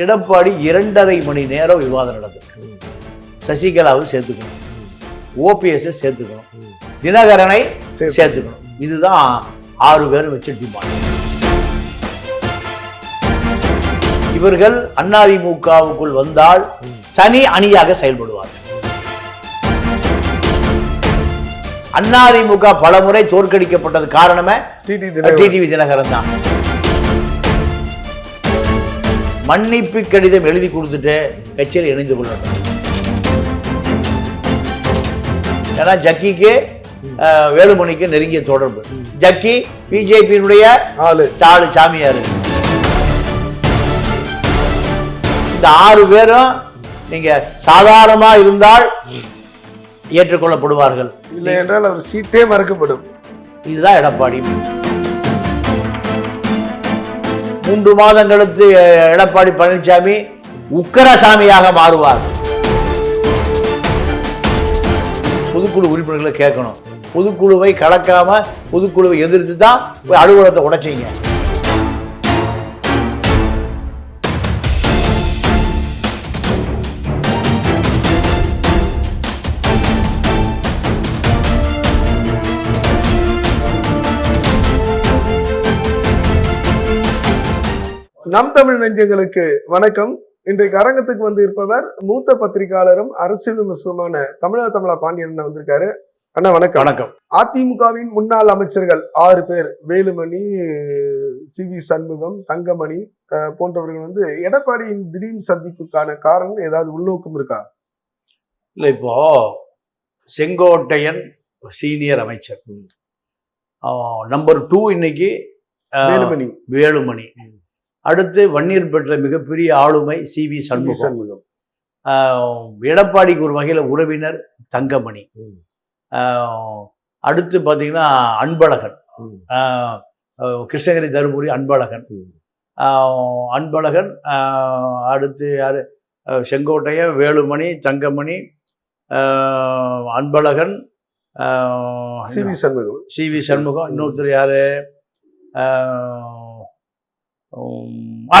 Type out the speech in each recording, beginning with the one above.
எடப்பாடி இரண்டரை மணி நேரம் விவாதம் நடந்திருக்கு சசிகலாவை சேர்த்துக்கணும். ஓபிஎஸ்ஸை சேர்த்துக்கணும். தினகரனை சரி. சேர்த்துக்கணும். இதுதான் ஆறு பேர் வச்ச டிமாண்ட் இவர்கள் அதிமுகவுக்குள் வந்தால் தனி அணியாக செயல்படுவார்கள். அதிமுக பலமுறை தோற்கடிக்கப்பட்டது காரணமே டிடிவி தினகரன் தான். மன்னிப்பு கடிதம் எழுதி கொடுத்துட்டு கட்சியில் இணைந்து கொள்ளணும் ஏன்னா ஜக்கிக்கு வேலுமணிக்கு நெருங்கிய தொடர்பு. ஜக்கி பிஜேபியினுடைய ஆளு. சாடு சாமியார். இந்த ஆறு பேரும் நீங்க சாதாரணமா இருந்தால் ஏற்றுக்கொள்ளப்படுவார்கள். இல்லை என்றால் அவர் சீட்டே மறக்கப்படும். இதுதான் எடப்பாடி மூன்று மாதம் கழித்து எடப்பாடி பழனிசாமி உக்கரசாமியாக மாறுவார். பொதுக்குழு உறுப்பினர்களை கேட்கணும். பொதுக்குழுவை கலக்காம பொதுக்குழுவை எதிர்த்து தான் அலுவலகத்தை உடைச்சீங்க. நம் தமிழ் நெஞ்சங்களுக்கு வணக்கம். இன்றைக்கு அரங்கத்துக்கு வந்து இருப்பவர் மூத்த பத்திரிகையாளரும் அரசியல் விமர்சனமான தமிழக தமிழா பாண்டியன் வந்திருக்காரு. அண்ணா வணக்கம். வணக்கம். அதிமுகவின் முன்னாள் அமைச்சர்கள் ஆறு பேர் வேலுமணி சி வி சண்முகம் தங்கமணி போன்றவர்கள் வந்து எடப்பாடியின் திடீர் சந்திப்புக்கான காரணம் ஏதாவது உள்நோக்கம் இருக்கா? இல்லை இப்போ செங்கோட்டையன் சீனியர் அமைச்சர். நம்பர் டூ இன்னைக்கு வேலுமணி. வேலுமணி. அடுத்து வன்னியர்பேட்டில் மிகப்பெரிய ஆளுமை சி வி சண்முகம். எடப்பாடிக்கு ஒரு வகையில் உறவினர் தங்கமணி. அடுத்து பார்த்தீங்கன்னா அன்பழகன். கிருஷ்ணகிரி தருமபுரி அன்பழகன். அன்பழகன் அடுத்து யார்? செங்கோட்டையன் வேலுமணி தங்கமணி அன்பழகன் ஆஹ் C V Shanmugam. C V Shanmugam இன்னொருத்தர் யாரு?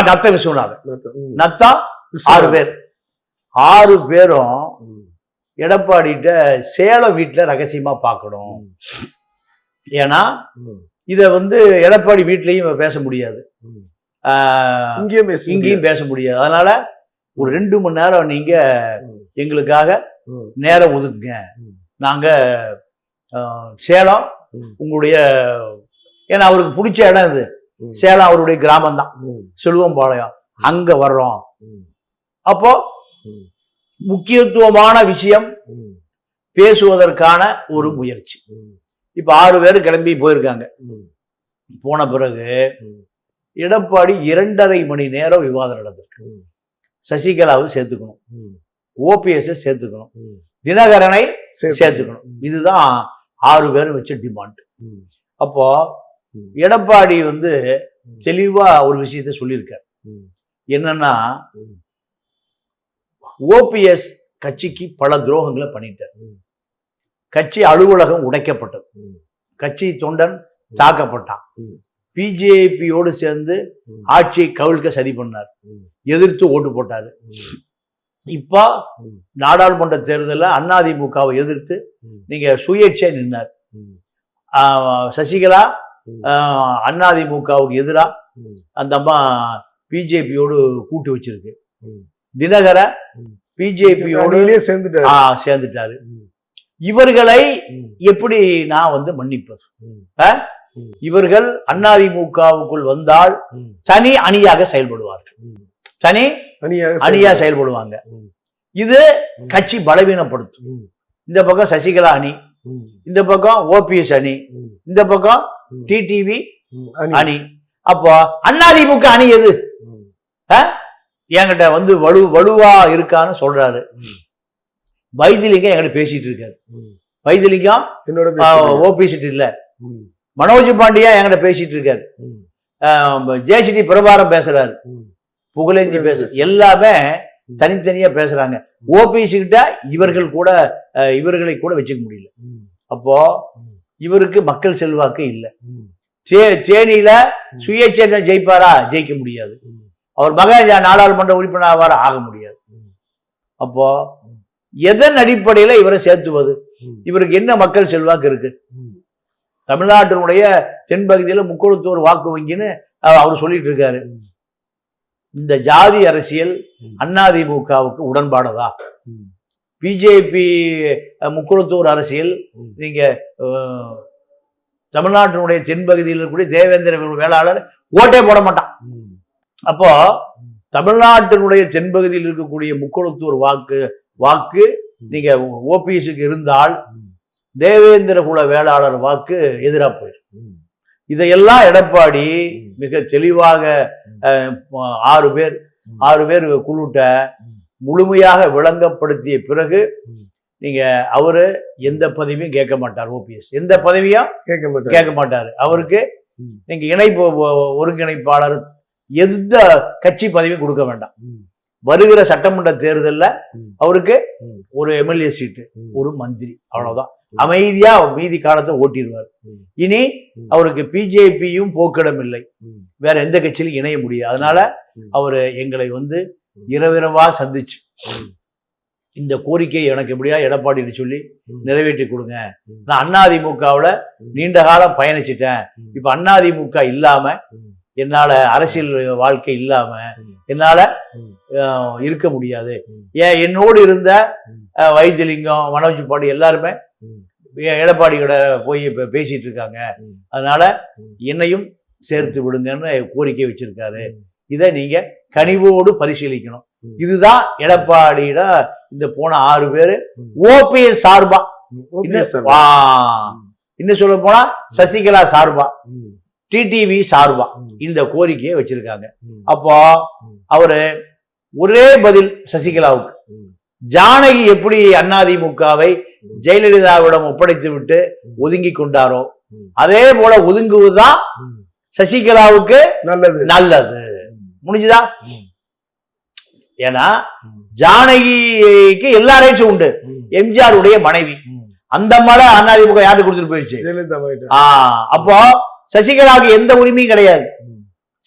நத்த விஸ்வநாதன். நத்தா ஆறு பேர் ஆறு பேரும் ம். எடப்பாடிட்ட சேலம் வீட்டில் ரகசியமா பார்க்கணும் ஏன்னா. இதை வந்து எடப்பாடி வீட்லயும் பேச முடியாது இங்கேயும் பேச இங்கேயும் பேச முடியாது அதனால ஒரு ரெண்டு மணி நேரம் நீங்க. எங்களுக்காக. நேரம் ஒதுக்குங்க. நாங்க சேலம். உங்களுடைய ஏன்னா அவருக்கு பிடிச்ச இடம் இது. சேலம் அவருடைய கிராமம் தான். செல்வம்பாளையம் அங்க வர்றோம். அப்போ. முக்கியத்துவமான விஷயம். பேசுவதற்கான ஒரு முயற்சி. இப்ப ஆறு பேர் கிளம்பி போயிருக்காங்க. போன பிறகு. எடப்பாடி இரண்டரை மணி நேரம் விவாதம் நடந்திருக்கு. சசிகலாவை சேர்த்துக்கணும். ஓபிஎஸ் சேர்த்துக்கணும். தினகரனை சரி. சேர்த்துக்கணும் இதுதான் ஆறு பேரும் வச்ச டிமாண்ட். அப்போ. எடப்பாடி வந்து தெளிவா ஒரு விஷயத்த சொல்லியிருக்கார். என்னன்னா. ஓபிஎஸ் கட்சிக்கு பல துரோகங்களை பண்ணிட்டார். கட்சி அலுவலகம் உடைக்கப்பட்டது. கட்சி தொண்டன் தாக்கப்பட்டான். பிஜேபியோடு சேர்ந்து. ஆட்சியை கவிழ்க்க சதி பண்ணார். எதிர்த்து ஓட்டு போட்டாரு. இப்போ. நாடாளுமன்ற தேர்தலில் அதிமுகவை எதிர்த்து. நீங்க சுயேட்சை நின்னார் சசிகலா அதிமுகவுக்கு எதிரா ம். அந்த அம்மா பிஜேபியோடு கூட்டு வச்சிருக்கு. தினகர. பிஜேபியோடு சேர்ந்துட்டாரு. இவர்களை. எப்படி நான் வந்து மன்னிப்பது. இவர்கள் அதிமுகவுக்குள் வந்தால். தனி அணியாக செயல்படுவார்கள். தனி அணியா செயல்படுவாங்க. இது. கட்சி பலவீனப்படுத்தும். இந்த பக்கம் சசிகலா அணி. இந்த பக்கம் ஓபிஎஸ் அணி. இந்த பக்கம். டிடிவி. அணி அப்போ அதிமுக அணி எது. என்கிட்ட வந்து வலு வலுவா இருக்கான்னு சொல்றாரு ம். வைத்திலிங்கம் என்கிட்ட பேசிட்டு இருக்காரு ம். வைத்திலிங்கம் என்னோட. ஓபிஎஸ் இல்ல. மனோஜ் பாண்டியா என்கிட்ட பேசிட்டு இருக்காரு. ஜேசிடி பிரபாரம் பேசுறாரு. புகழேந்தி பேச. எல்லாமே. தனித்தனியா பேசுறாங்க ஓபிஎஸ் கிட்ட இவர்கள் கூட இவர்களை கூட வச்சுக்க முடியல. அப்போ. இவருக்கு மக்கள் செல்வாக்கு இல்ல தேனியில ம். சுயேட்சை ஜெயிப்பாரா ஜெயிக்க முடியாது. அவர் மகன் நாடாளுமன்ற உறுப்பினராக ஆக முடியாது அப்போ எதன் அடிப்படையில இவரை சேர்த்துவது. இவருக்கு என்ன மக்கள் செல்வாக்கு இருக்கு. தமிழ்நாட்டினுடைய தென்பகுதியில முக்கொழுத்தோர் வாக்கு வங்கின்னு அவர் சொல்லிட்டு இருக்காரு. இந்த ஜாதி அரசியல். அதிமுகவுக்கு உடன்பாடதா. பிஜேபி முக்குளத்தூர் அரசியல் நீங்கள் தமிழ்நாட்டினுடைய தென்பகுதியில் இருக்கக்கூடிய தேவேந்திர வேளாளர் ஓட்டே போட மாட்டான். அப்போது அப்போ தமிழ்நாட்டினுடைய தென்பகுதியில் இருக்கக்கூடிய முக்குளத்தூர் வாக்கு வாக்கு நீங்க ஓபிஎஸ்க்கு இருந்தால் தேவேந்திர குல வேளாளர் வாக்கு எதிராக போயிடும். இதையெல்லாம் எடப்பாடி மிக தெளிவாக ஆறு பேர் ஆறு பேர் குழுட்ட முழுமையாக விளங்கப்படுத்திய பிறகு. நீங்க அவரு எந்த பதவியும் கேட்க மாட்டார் ஓபிஎஸ் எந்த பதவியும் கேட்க மாட்டாரு கேட்க மாட்டாரு அவருக்கு. நீங்க இணைப்பு ஒருங்கிணைப்பாளர் எந்த கட்சி பதவியும் கொடுக்க வேண்டாம். வருகிற சட்டமன்ற தேர்தல்ல. அவருக்கு. ஒரு எம்எல்ஏ சீட்டு. ஒரு மந்திரி அவ்வளவுதான். அமைதியா மீதி காலத்தை ஓட்டிடுவார். இனி. அவருக்கு பிஜேபியும் போக்கிடம் இல்லை. வேற எந்த கட்சியிலும் இணைய முடியாது அதனால. அவரு எங்களை வந்து. இரவிரவா சந்திச்சு. இந்த கோரிக்கை எனக்கு எப்படியா எடப்பாடின்னு சொல்லி. நிறைவேற்றி கொடுங்க. நான் அதிமுகவுல ம். நீண்ட காலம் பயணிச்சிட்டேன். இப்ப அதிமுக இல்லாம. என்னால அரசியல் வாழ்க்கை இல்லாம. என்னால இருக்க முடியாது. ஏன் என்னோடு இருந்த வைத்தியலிங்கம் மனோஜ் பாண்டி எல்லாருமே எடப்பாடியோட போய் இப்ப பேசிட்டு இருக்காங்க. அதனால. என்னையும் சேர்த்து விடுங்கன்னு கோரிக்கை வச்சிருக்காரு. இதை நீங்க கனிவோடு பரிசீலிக்கணும். இதுதான் எடப்பாடியிட இந்த போன ஆறு பேரு. ஓபிஎஸ் சார்பா. இன்னும் சொல்ல போனா சசிகலா சார்பா. டிடிவி சார்பா. இந்த கோரிக்கையை வச்சிருக்காங்க. அப்போ. அவரு ஒரே பதில் சசிகலாவுக்கு. ஜானகி எப்படி அதிமுகவை. ஜெயலலிதாவிடம் ஒப்படைத்து விட்டு. ஒதுங்கி கொண்டாரோ. அதே போல ஒதுங்குவதுதான். சசிகலாவுக்கு நல்லது நல்லது முடிஞ்சுதா. ஏன்னா. ஜானகிக்கு எல்லா ரைட்ஸும் உண்டு. எம்ஜிஆர் உடைய மனைவி. அந்த மலை அதிமுக யாருக்கு கொடுத்துட்டு போயிடுச்சு ஜெயலலிதா அப்போ சசிகலாவுக்கு எந்த உரிமையும் கிடையாது.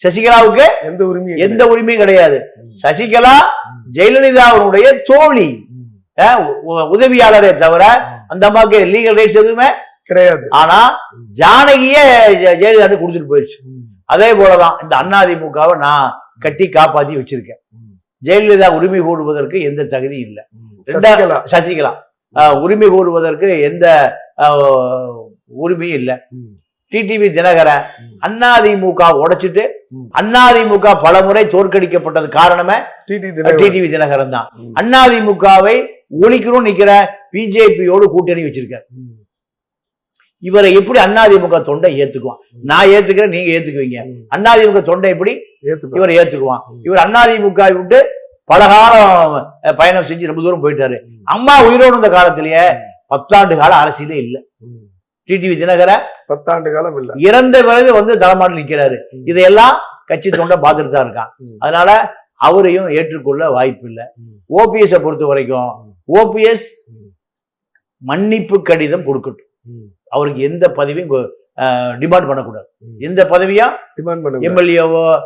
சசிகலாவுக்கு எந்த உரிமையும் எந்த உரிமையும் கிடையாது. சசிகலா ம். ஜெயலலிதாவுடைய தோழி உதவியாளரே தவிர அந்த அம்மாவுக்கு லீகல் ரைட்ஸ் எதுவுமே கிடையாது ஆனா ஜானகியே ஜெயலலிதா கொடுத்துட்டு போயிடுச்சு. அதே போலதான் இந்த அதிமுகவை நான் கட்டி காப்பாத்தி வச்சிருக்கேன். ஜெயலலிதா உரிமை கோருவதற்கு எந்த தகுதியும் இல்லை சசிகலா உரிமை கோருவதற்கு எந்த உரிமையும் இல்லை. டிடிவி தினகரன். அதிமுக உடைச்சிட்டு. அதிமுக பலமுறை தோற்கடிக்கப்பட்டது காரணமே. டிடிவி தினகரன் தான். அதிமுகவை ஒழிக்கணும்னு நிக்கிற பிஜேபியோடு கூட்டணி வச்சிருக்காரு ம். இவரை எப்படி அதிமுக தொண்டை ஏத்துக்குவான் நான் ஏத்துக்கிறேன் நீங்க ஏத்துக்குவீங்க ம். அதிமுக தொண்டை எப்படி. இவர் ஏத்துக்குவான். இவர் அதிமுக விட்டு பலகாலம் பயணம் செஞ்சு ரொம்ப தூரம் போயிட்டாரு. அம்மா உயிரோடு இருந்த காலத்திலேயே பத்தாண்டு கால அரசியலே இல்ல. டிடிவி தினகரன் பத்தாண்டு காலம் இல்ல இறந்த பிறகு வந்து தலைமாட்டில் நிக்கிறாரு ம். இதையெல்லாம் கட்சி தொண்டை பார்த்துட்டு தான் இருக்கான். அதனால அவரையும் ஏற்றுக்கொள்ள வாய்ப்பு இல்லை. ஓபிஎஸ் பொறுத்த வரைக்கும். ஓபிஎஸ். மன்னிப்பு கடிதம் கொடுக்கட்டும். அவருக்கு எந்த பதவியும் டிமாண்ட் பண்ணக்கூடாது. எந்த பதவியும் டிமாண்ட் பண்ணுங்க எம்எல்ஏவோ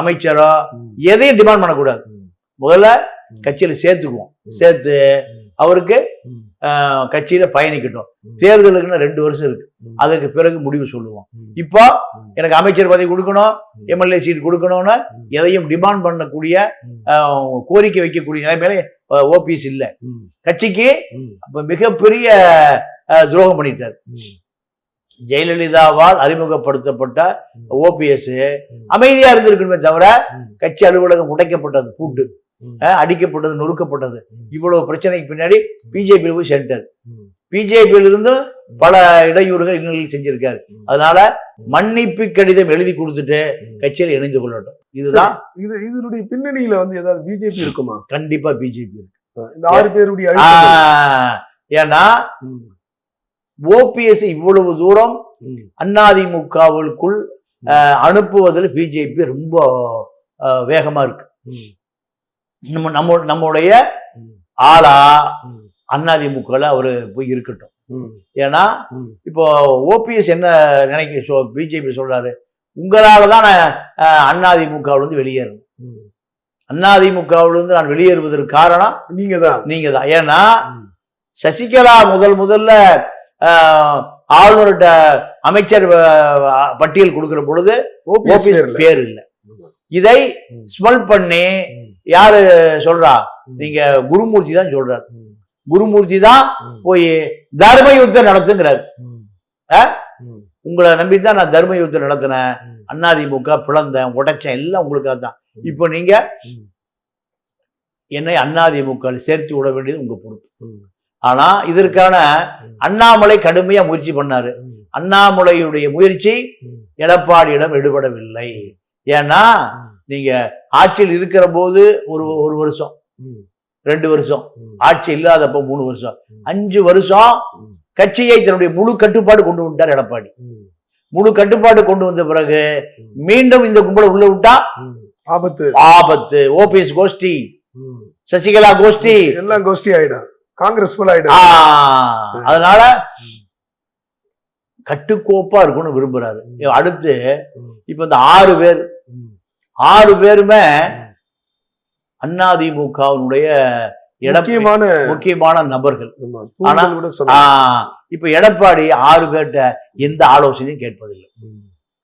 அமைச்சரோ. எதையும் டிமாண்ட் பண்ணக்கூடாது. முதல்ல. கட்சியில சேர்த்துக்குவோம். சேர்த்து. அவருக்கு கட்சியில பயணிக்கட்டும். தேர்தலுக்குன்னு ரெண்டு வருஷம் இருக்கு. அதுக்கு பிறகு முடிவு சொல்லுவோம். இப்போ. எனக்கு அமைச்சர் பதவி கொடுக்கணும். எம்எல்ஏ சீட் கொடுக்கணும்னு. எதையும் டிமாண்ட் பண்ணக்கூடிய கோரிக்கை வைக்கக்கூடிய நிலைமையில ஓபிஎஸ் இல்ல. கட்சிக்கு மிகப்பெரிய துரோகம் பண்ணிட்டார். ஜெயலலிதாவால் அறிமுகப்படுத்தப்பட்ட. ஓபிஎஸ். அமைதியா இருந்திருக்கணுமே தவிர. கட்சி அலுவலகம் உடைக்கப்பட்டது. அஹ், அடிக்கப்பட்டது நொறுக்கப்பட்டது. இவ்வளவு பிரச்சனைக்கு பின்னாடி பிஜேபி போய் சென்டர் ம். பிஜேபியில இருந்தும் பல இடையூறுகள் இன்னல்கள் செஞ்சிருக்காரு. அதனால மன்னிப்பு கடிதம் எழுதி கொடுத்துட்டு. கட்சியில் இணைந்து கொள்ளட்டும் இதுதான் இது இதனுடைய பின்னணியில வந்து ஏதாவது பிஜேபி இருக்குமா கண்டிப்பா பிஜேபி இந்த ஆறு பேருடைய. ஏன்னா. ஓபிஎஸ் இவ்வளவு தூரம் ம். அதிமுகவுக்குள் அனுப்புவதில் பிஜேபி ரொம்ப வேகமா இருக்கு. நம்ம நம்ம நம்முடைய. ஆளா ம். அதிமுகல அவரு போய் இருக்கட்டும். ஏன்னா. இப்போ ஓபிஎஸ் என்ன நினைக்க பிஜேபி சொல்றாரு உங்களால தான் நான் அதிமுகவுல இருந்து வெளியேறணும். அதிமுகவிலிருந்து நான் வெளியேறுவதற்கு காரணம் நீங்க தான் நீங்க தான் ஏன்னா. சசிகலா முதல் முதல்ல ஆளுநர்கிட்ட அமைச்சர் பட்டியல் கொடுக்கிற பொழுது. பேர் இல்லை இதை. ஸ்மெல் பண்ணி. யாரு சொல்றா. நீங்க குருமூர்த்தி தான் சொல்றாரு. குருமூர்த்தி தான். போய் தர்ம யுத்தம் நடத்துங்கிறாரு. உங்களை நம்பி தான் நான் தர்ம யுத்தம் நடத்தினேன் ம். அதிமுக பிளந்தேன் உடைச்சேன் எல்லாம் உங்களுக்காக தான். இப்போ நீங்க. என்னை அதிமுக சேர்த்து விட வேண்டியது உங்க பொறுப்பு. ஆனா இதற்கான. அண்ணாமலை கடுமையா முயற்சி பண்ணாரு. அண்ணாமலையுடைய முயற்சி. எடப்பாடியிடம் எடுபடவில்லை ஏன்னா. நீங்க ஆட்சியில் இருக்கிற போது ஒரு ஒரு வருஷம். ரெண்டு வருஷம். ஆட்சி இல்லாதப்ப மூணு வருஷம். அஞ்சு வருஷம். கட்சியை தன்னுடைய முழு கட்டுப்பாடு கொண்டு வந்துட்டார் எடப்பாடி. முழு கட்டுப்பாடு கொண்டு வந்த பிறகு. மீண்டும் இந்த கும்பலை உள்ள விட்டா. ஆபத்து ஆபத்து ஓபிஎஸ் கோஷ்டி. சசிகலா கோஷ்டி எல்லாம் கோஷ்டி ஆயிடும் காங்கிரஸ் அதனால. கட்டுக்கோப்பா இருக்கணும்னு விரும்புறாரு. அடுத்து. இப்ப இந்த ஆறு பேர். ஆறு பேருமே ம். அதிமுகவினுடைய இட முக்கியமான முக்கியமான நபர்கள் ஆமா, தூண்கள் கூட ஆ, சொல்லலாம் இப்ப எடப்பாடி ஆறு பேர்ட்ட எந்த ஆலோசனையும் கேட்பதில்லை.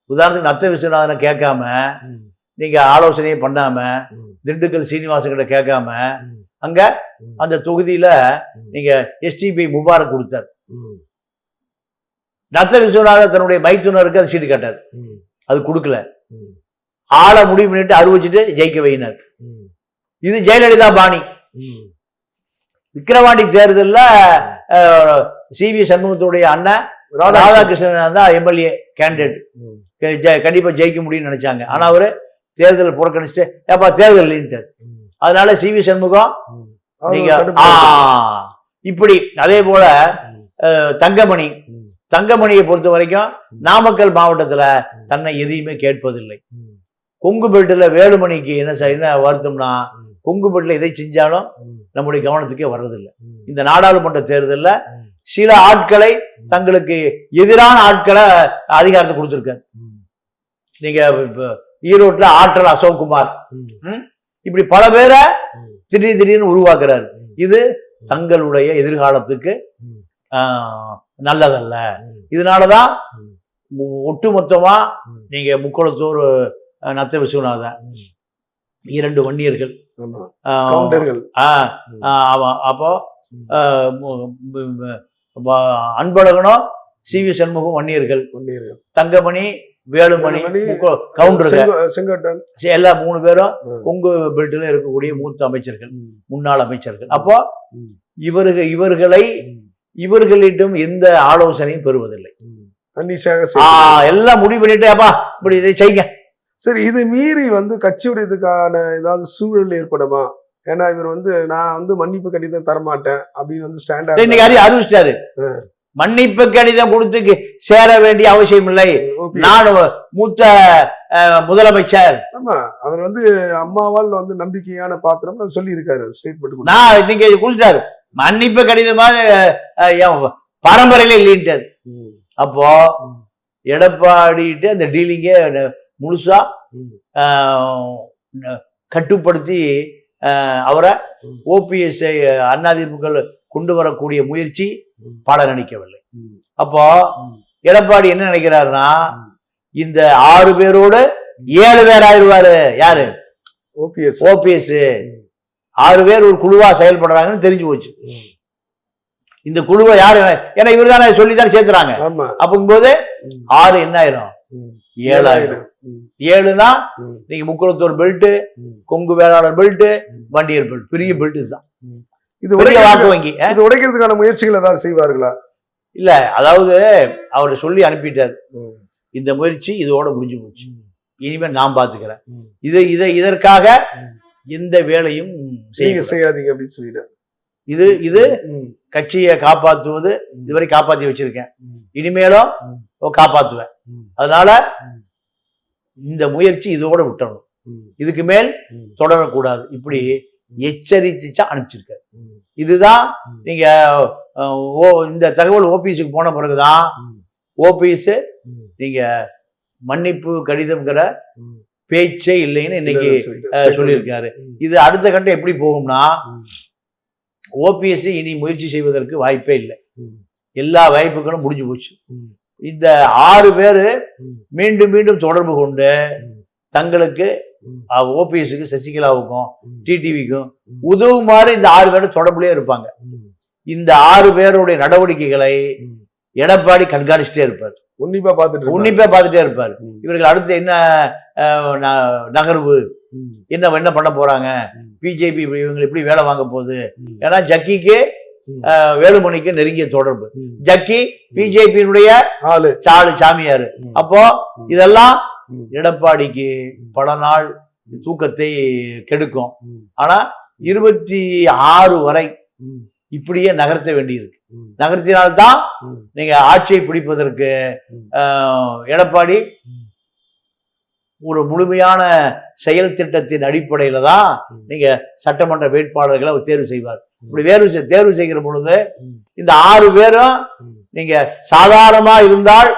உதாரணத்துக்கு நத்த விஸ்வநாதனை கேட்காம. நீங்க ஆலோசனையே பண்ணாம. திண்டுக்கல் சீனிவாசன் கிட்ட கேட்காம. அங்க. அந்த தொகுதியில. நீங்க எஸ்டிபி முபாரக் கொடுத்தார் ம். நத்த விஸ்வநாதன் தன்னுடைய மைத்துனருக்கு அது சீட்டு கேட்டார். அது கொடுக்கல. ஆளை முடிவு பண்ணிட்டு அறிவிச்சிட்டு ஜெயிக்க வையினார் ம். இது ஜெயலலிதா பாணி. விக்கிரவாண்டி தேர்தல்ல சி வி சண்முகத்துடைய அண்ணன் ராதா ராதாகிருஷ்ணன் தான் எம்எல்ஏ கேண்டிடேட் ம். கண்டிப்பா ஜெயிக்க முடியும்னு நினைச்சாங்க ஆனா அவரு தேர்தல் புறக்கணிச்சுட்டு ஏப்பா தேர்தல் இல்லைன்ட்டார். அதனால சி வி சண்முகம் இப்படி அதே போல தங்கமணி. தங்கமணியை பொறுத்த வரைக்கும். நாமக்கல் மாவட்டத்துல. தன்னை எதையுமே கேட்பதில்லை. கொங்கு பெல்ட்ல வேலுமணிக்கு என்ன என்ன வருத்தம்னா. கொங்கு பெல்ட்ல எதை செஞ்சாலும். நம்முடைய கவனத்துக்கே வர்றதில்லை. இந்த நாடாளுமன்ற தேர்தல்ல. சில ஆட்களை தங்களுக்கு எதிரான ஆட்களை அதிகாரத்தை கொடுத்திருக்காரு. நீங்க ஈரோட்ல ஆற்றல் அசோக்குமார். இப்படி பல பேரை. திடீர் திடீர்னு உருவாக்குறாரு. இது தங்களுடைய எதிர்காலத்துக்கு நல்லதல்ல. இதனாலதான் ஒட்டுமொத்தமா. நீங்க முக்குளத்தூர் நத்த விஸ்வநாதன். இரண்டு வன்னியர்கள். ஆமா. அப்போ அன்பழகனும் சி வி சண்முகம் வன்னியர்கள். வன்னியர்கள். தங்கமணி வேலுமணி செங்கோ- செங்கோட்டன் எல்லா மூணு பேரும். கொங்கு பெல்ட்ல இருக்கக்கூடிய மூத்த அமைச்சர்கள். முன்னாள் அமைச்சர்கள் அப்போ. இவர்கள் இவர்களை. இவர்களிடம் எந்த ஆலோசனையும் பெறுவதில்லை. எல்லாம் முடிவு பண்ணிட்டு அப்பா இப்படி இதை செய்யுங்க சரி இது மீறி வந்து கட்சி உடையதுக்கான ஏதாவது சூழல் ஏற்படுமா ஏன்னா இவர் வந்து நான் வந்து மன்னிப்பு கடிதம் தரமாட்டேன் அப்படின்னு வந்து ஸ்டாண்டர்ட் இன்னைக்கு அறி அறிவிச்சிட்டாரு மன்னிப்பு கடிதம் கொடுத்து சேர வேண்டிய அவசியம் இல்லை. நான் மூத்த முதலமைச்சர். ஆமா அவர் வந்து அம்மாவால் வந்து நம்பிக்கையான பாத்திரம் சொல்லி இருக்காரு ஸ்டேட்மெண்ட் நான் இன்னைக்கு கொடுத்தாரு மன்னிப்பு கடிதமா அஹ், என் பரம்பரையில இல்லைன்ட்டாரு. அப்போ. எடப்பாடிட்டு அந்த டீலிங்கே முழுசா கட்டுப்படுத்தி அவரை ம். ஓபிஎஸ் அதிமுக கொண்டு வரக்கூடிய முயற்சி ம். பலனளிக்கவில்லை அப்போ எடப்பாடி என்ன நினைக்கிறாருன்னா. இந்த ஆறு பேரோடு ஏழு பேர் ஆயிடுவாரு. யாரு? ஓபிஎஸ். ஓபிஎஸ். ஆறு பேர் ஒரு குழுவா செயல்படுறாங்கன்னு தெரிஞ்சு போச்சு. இந்த குழுவை யாரு? ஏன்னா இவர் தானே சொல்லி தானே சேர்த்துறாங்க ம். ஆறு என்ன ஆயிரும்? ம். ஏழாயிரம். ஏழுனா. நீங்க Mukkulathur belt. Kongu Vellalar belt. Vanniyar belt பெரிய பெல்ட் இதுதான். இது வாக்கு வங்கி? இது உடைக்கிறதுக்கான முயற்சிகள் ஏதாவது செய்வார்களா இல்ல அதாவது அவர் சொல்லி அனுப்பிட்டார் இந்த முயற்சி இதோட முடிஞ்சு போச்சு இனிமே நான் பாத்துக்கிறேன். இது இதை இதற்காக. எந்த வேலையும் செய்யாதீங்க அப்படின்னு சொல்லிட்டாரு இது இது. கட்சியை காப்பாற்றுவது இதுவரை காப்பாத்தி வச்சிருக்கேன். இனிமேலும். காப்பாத்துவேன். அதனால. இந்த முயற்சி இதோட விட்டணும். இதுக்கு மேல். தொடரக்கூடாது இப்படி எச்சரித்துச்சா அனுப்பிச்சிருக்காரு. இதுதான். நீங்க ஓ இந்த தகவல் ஓபிஎஸ்க்கு போன பிறகுதான். ஓபிஎஸ். நீங்க மன்னிப்பு கடிதம்ங்கிற. பேச்சே இல்லைன்னு இன்னைக்கு சொல்லியிருக்காரு. இது அடுத்த கட்டம் எப்படி போகும்னா ம். ஓபிஎஸ்சி இனி முயற்சி செய்வதற்கு வாய்ப்பே இல்லை. எல்லா வாய்ப்புகளும் முடிஞ்சு போச்சு. இந்த ஆறு பேரு. மீண்டும் மீண்டும் தொடர்பு கொண்டு. தங்களுக்கு. ஓபிஎஸ்க்கு சசிகலாவுக்கும். டிடிவிக்கும். உதவுமாறு இந்த ஆறு பேரும் தொடர்புலயே இருப்பாங்க. இந்த ஆறு பேருடைய நடவடிக்கைகளை. எடப்பாடி கண்காணிச்சுட்டே இருப்பார் உன்னிப்பா இருப்பாரு. உன்னிப்பா பார்த்துட்டே இருப்பார். இவர்கள் அடுத்து என்ன நகர்வு. என்ன என்ன பண்ண போறாங்க. பிஜேபி இவங்க எப்படி வேலை வாங்க போகுது. ஏன்னா ஜக்கிக்கு வேலுமணிக்கு நெருங்கிய தொடர்பு. ஜக்கி பிஜேபியினுடைய சாலு சாமியார். அப்போ. இதெல்லாம். எடப்பாடிக்கு பல நாள் தூக்கத்தை கெடுக்கும். ஆனா இருபத்தி ஆறு வரை. இப்படியே நகர்த்த வேண்டியிருக்கு. நகர்த்தினால்தான். நீங்க ஆட்சியை பிடிப்பதற்கு எடப்பாடி. ஒரு முழுமையான செயல் திட்டத்தின் அடிப்படையில தான். நீங்க சட்டமன்ற வேட்பாளர்களை அவர் தேர்வு செய்வார் இப்படி செய்- தேர்வு செய்கிற பொழுது. இந்த ஆறு பேரும். நீங்க சாதாரணமா இருந்தால்.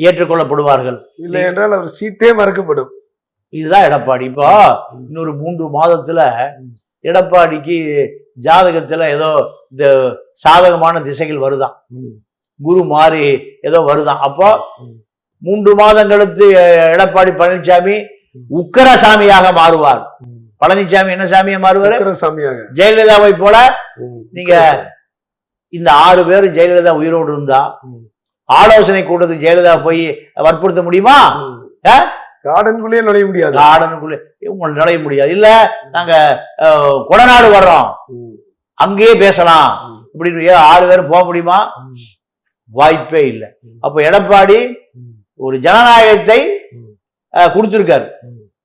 ஏற்றுக்கொள்ளப்படுவார்கள் இல்லை என்றால் அவர் சீட்டே மறக்கப்படும் இதுதான் எடப்பாடி இப்போ. இன்னொரு மூன்று மாதத்துல. எடப்பாடிக்கு ஜாதகத்துல ஏதோ இந்த சாதகமான திசைகள் வருதாம் ம். குரு மாறி ஏதோ வருதாம் அப்போ. மூன்று அஹ், எடப்பாடி பழனிசாமி உக்கர சாமியாக மாறுவார். பழனிசாமி என்ன சாமியா மாறுவாரு ஜெயலலிதாவை போல. நீங்க இந்த ஆறு பேரும் ஜெயலலிதா உயிரோடு இருந்தா. ஆலோசனை கூட்டத்துக்கு ஜெயலலிதா போய் வற்புறுத்த முடியுமா? கார்டனுக்குள்ளேயே நுழைய முடியாது. கார்டனுக்குள்ள உங்களை நுழைய முடியாது. இல்ல நாங்க கொடநாடு வர்றோம். அங்கேயே பேசலாம். ஏன் ஆறு பேரும் போக முடியுமா. வாய்ப்பே இல்லை. அப்ப எடப்பாடி. ஒரு ஜனநாயகத்தை கொடுத்திருக்காரு.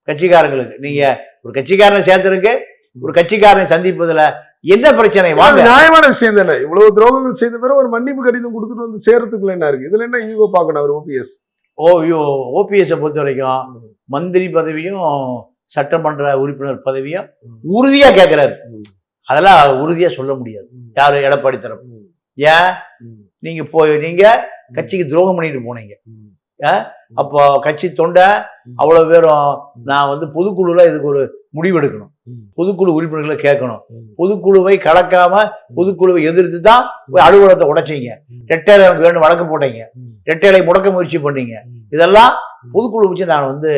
கட்சிக்காரங்களுக்கு. நீங்க ஒரு கட்சிக்காரனை சேர்த்திருக்கு ஒரு கட்சிக்காரனை சந்திப்பதுல என்ன பிரச்சனை நியாயமான விஷயம் தானே? இவ்வளவு துரோகங்கள் செய்த பிறகு ஒரு மன்னிப்பு கடிதம் கொடுத்துட்டு வந்து சேரத்துக்குள்ள என்ன இருக்கு? இதுல என்ன ஈகோ பார்க்கணும் அவர் ஓபிஎஸ் ஓ யோ ஓபிஎஸ் பொறுத்த வரைக்கும் மந்திரி பதவியும் சட்டமன்ற உறுப்பினர் பதவியும். உறுதியா கேட்கிறாரு. அதெல்லாம் உறுதியா சொல்ல முடியாது. யாரு எடப்பாடி தரப்பு. ஏன்? நீங்க போய் நீங்க கட்சிக்கு துரோகம் பண்ணிட்டு போனீங்க. அப்போ கட்சி தொண்டை ம். அவ்வளவு பேரும் நான் வந்து பொதுக்குழுல இதுக்கு ஒரு முடிவெடுக்கணும். பொதுக்குழு உறுப்பினர்களை கேட்கணும். பொதுக்குழுவை கலக்காம பொதுக்குழுவை எதிர்த்து தான் அலுவலகத்தை உடைச்சீங்க. ரெட்டையில எனக்கு வேணும் வழக்கு போட்டீங்க. ரெட்டையிலை முடக்க முயற்சி பண்ணீங்க. இதெல்லாம் பொதுக்குழு வச்சு நான் வந்து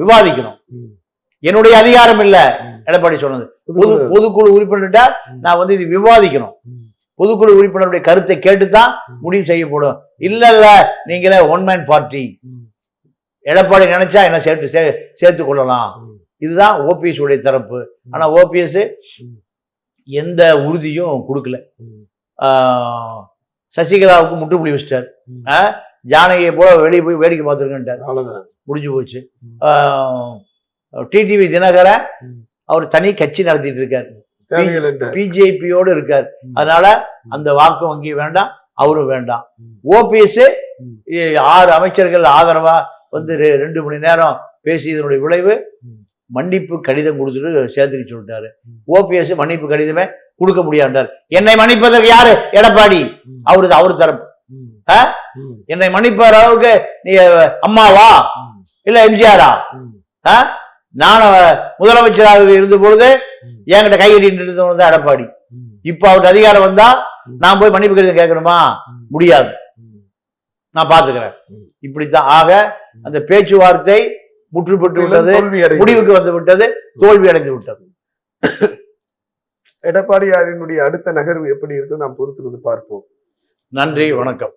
விவாதிக்கணும். என்னுடைய அதிகாரம் இல்ல. எடப்பாடி சொன்னது. பொது பொதுக்குழு உறுப்பினர்கிட்ட. நான் வந்து இது விவாதிக்கணும். பொதுக்குழு உறுப்பினருடைய கருத்தை கேட்டுதான் முடிவு செய்யப்படும். இல்ல இல்ல நீங்களே ஒன் மேன் பார்ட்டி எடப்பாடி நினைச்சா என்ன சேர்த்து சே சேர்த்து கொள்ளலாம். இதுதான் ஓபிஎஸ் உடைய தரப்பு. ஆனா ஓபிஎஸ். எந்த உறுதியும் கொடுக்கல. சசிகலாவுக்கு முற்றுப்புள்ளி வச்சிட்டார்? ஜானகியை போல வெளியே போய் வேடிக்கை பார்த்துருக்கேன்ட்டார். முடிஞ்சு போச்சு. டிடிவி தினகர ம். அவர் தனி கட்சி நடத்திட்டு இருக்கார். பிஜேபியோடு இருக்கார். அதனால அந்த வாக்கு வங்கி வேண்டாம். அவரும் வேண்டாம். ஓபிஎஸ். ஆறு அமைச்சர்கள் ஆதரவா வந்து ரெண்டு மணி நேரம் பேசியதனுடைய விளைவு. மன்னிப்பு கடிதம் கொடுத்துட்டு சேர்த்துக்க சொல்லிட்டாரு. ஓபிஎஸ் மன்னிப்பு கடிதமே கொடுக்க முடியாண்டார் என்னை மன்னிப்பதற்கு யாரு எடப்பாடி. அவரு அவரு தரப்பு. என்னை மன்னிப்பற அளவுக்கு நீ அம்மாவா. இல்ல எம்ஜிஆரா? நான் முதலமைச்சராக இருந்த பொழுது. என்கிட்ட கை கட்டிட்டு இருந்தவங்க தான் எடப்பாடி. இப்ப அவருக்கு அதிகாரம் வந்தா. நான் போய் மன்னிப்பு கடிதம் கேட்கணுமா. முடியாது. நான் பாத்துக்கிறேன். இப்படித்தான் ஆக அந்த பேச்சுவார்த்தை முற்றுப்பட்டு விட்டது. முடிவுக்கு வந்து விட்டது தோல்வி அடைந்து விட்டது எடப்பாடியாரினுடைய அடுத்த நகர்வு எப்படி இருக்கு நாம் பொறுத்திருந்து பார்ப்போம் நன்றி வணக்கம்